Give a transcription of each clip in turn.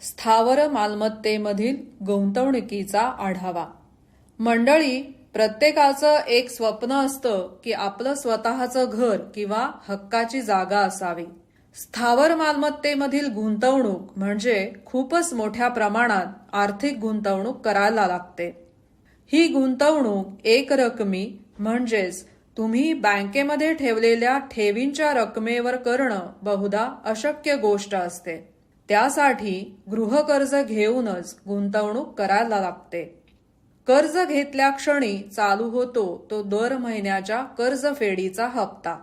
स्थावर मालमत्तेमधील गुंतवणुकीचा आढावा. मंडळी प्रत्येकाचं एक स्वप्न असतं की आपलं स्वतःचं घर किंवा हक्काची जागा असावी. स्थावर मालमत्तेमधील गुंतवणूक म्हणजे खूपच मोठ्या प्रमाणात आर्थिक गुंतवणूक करायला लागते. ही गुंतवणूक एक रकमी म्हणजेच तुम्ही बँकेमध्ये ठेवलेल्या ठेवींच्या रकमेवर करणं बहुधा अशक्य गोष्ट असते. त्यासाठी गृहकर्ज घेऊनच गुंतवणूक करायला लागते. कर्ज घेतल्या क्षणी चालू होतो तो दर महिन्याच्या कर्जफेडीचा हप्ता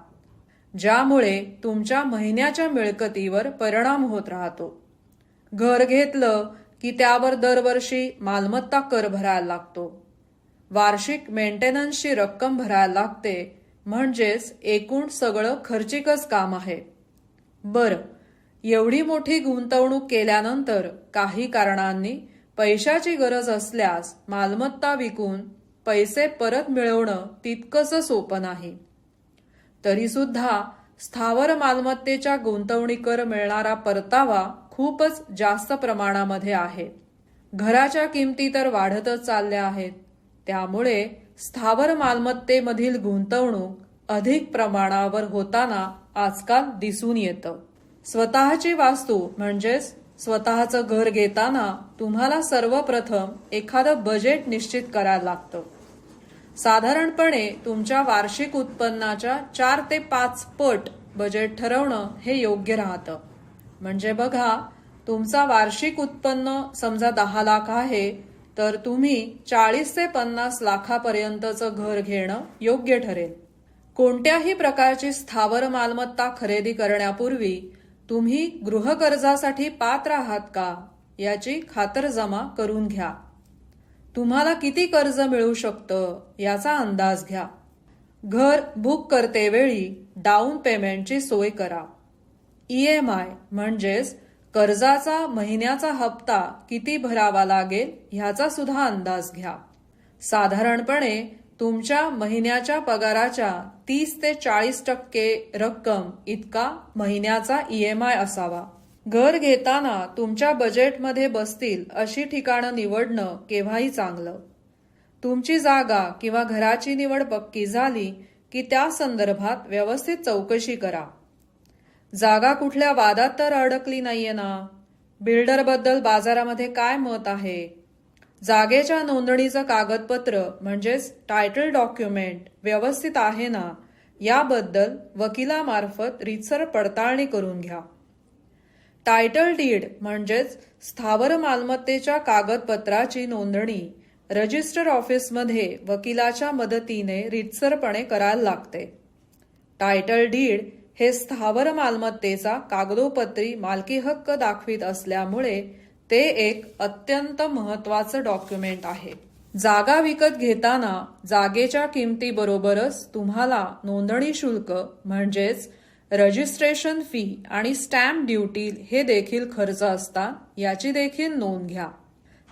ज्यामुळे तुमच्या महिन्याच्या मिळकतीवर परिणाम होत राहतो. घर घेतलं की त्यावर दरवर्षी मालमत्ता कर भरायला लागतो. वार्षिक मेंटेनन्सची रक्कम भरायला लागते म्हणजेच एकूण सगळं खर्चिकच काम आहे. बरं एवढी मोठी गुंतवणूक केल्यानंतर काही कारणांनी पैशाची गरज असल्यास मालमत्ता विकून पैसे परत मिळवणं तितकंच सोपं नाही. तरीसुद्धा स्थावर मालमत्तेच्या गुंतवणीकर मिळणारा परतावा खूपच जास्त प्रमाणामध्ये आहे. घराच्या किमती तर वाढतच चालल्या आहेत. त्यामुळे स्थावर मालमत्तेमधील गुंतवणूक अधिक प्रमाणावर होताना आजकाल दिसून येतं. स्वतःची वास्तू म्हणजेच स्वतःचं घर घेताना तुम्हाला सर्वप्रथम एखादं बजेट निश्चित करायला लागतं. साधारणपणे तुमच्या वार्षिक उत्पन्नाच्या चार ते पाच पट बजेट ठरवणं हे योग्य राहतं. म्हणजे बघा तुमचा वार्षिक उत्पन्न समजा दहा लाख आहे तर तुम्ही चाळीस ते पन्नास लाखापर्यंतचं घर घेणं योग्य ठरेल. कोणत्याही प्रकारची स्थावर मालमत्ता खरेदी करण्यापूर्वी तुम्ही गृहकर्जासाठी पात्र आहात का? याची खातरजमा करून घ्या. तुम्हाला किती कर्ज मिळू शकतं याचा अंदाज घ्या. घर बुक करतेवेळी डाऊन पेमेंटची सोय करा. ई एम आय म्हणजेच कर्जाचा महिन्याचा हप्ता किती भरावा लागेल ह्याचा सुद्धा अंदाज घ्या. साधारणपणे तुमच्या महिन्याच्या पगाराच्या तीस ते चाळीस टक्के रक्कम इतका महिन्याचा ईएमआय असावा. घर घेताना तुमच्या बजेटमध्ये बसतील अशी ठिकाणं निवडणं केव्हाही चांगलं. तुमची जागा किंवा घराची निवड पक्की झाली की त्या संदर्भात व्यवस्थित चौकशी करा. जागा कुठल्या वादात तर अडकली नाहीये ना? बिल्डरबद्दल बाजारामध्ये काय मत आहे? जागेच्या नोंदणीचं कागदपत्र म्हणजेच टायटल डॉक्युमेंट व्यवस्थित आहे ना याबद्दल वकिलामार्फत रितसर पडताळणी करून घ्या. टायटल डीड म्हणजेच स्थावर मालमत्तेच्या कागदपत्राची नोंदणी रजिस्टर ऑफिसमध्ये वकिलाच्या मदतीने रितसरपणे करायला लागते. टायटल डीड हे स्थावर मालमत्तेचा कागदोपत्री मालकी हक्क दाखवित असल्यामुळे ते एक अत्यंत महत्वाचं डॉक्युमेंट आहे. जागा विकत घेताना जागेच्या किमतीबरोबरच तुम्हाला नोंदणी शुल्क म्हणजेच रजिस्ट्रेशन फी आणि स्टॅम्प ड्युटी हे देखील खर्च असतात याची देखील नोंद घ्या.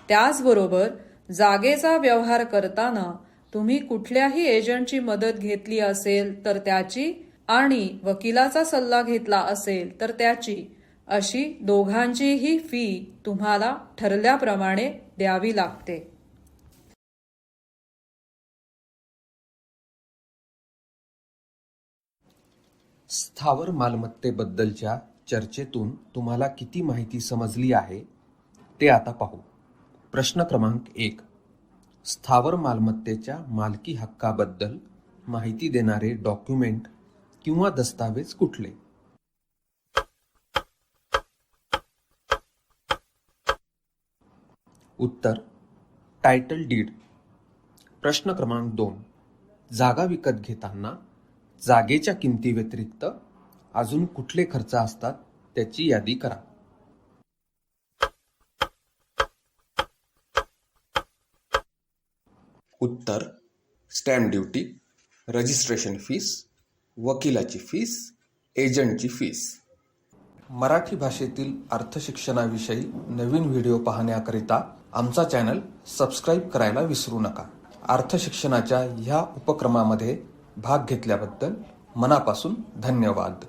त्याचबरोबर जागेचा व्यवहार करताना तुम्ही कुठल्याही एजंटची मदत घेतली असेल तर त्याची आणि वकिलाचा सल्ला घेतला असेल तर त्याची अशी दोघांचीही फी तुम्हाला ठरल्याप्रमाणे द्यावी लागते. स्थावर मालमत्तेबद्दलच्या चर्चेतून तुम्हाला किती माहिती समजली आहे ते आता पाहू. प्रश्न क्रमांक एक. स्थावर मालमत्तेच्या मालकी हक्काबद्दल माहिती देणारे डॉक्युमेंट किंवा दस्तावेज कुठले? उत्तर. टायटल डीड प्रश्न क्रमांक दोन. जागा विकत घेताना जागेच्या किमती व्यतिरिक्त अजून कुठले खर्च असतात त्याची यादी करा. उत्तर. स्टॅम्प ड्युटी रजिस्ट्रेशन फीस वकिलाची फीस एजंटची फीस मराठी भाषेतील अर्थशिक्षणाविषयी नवीन व्हिडिओ पाहण्याकरिता आमचा चॅनल सबस्क्राईब करायला विसरू नका. अर्थशिक्षणाच्या ह्या उपक्रमामध्ये भाग घेतल्याबद्दल मनापासून धन्यवाद.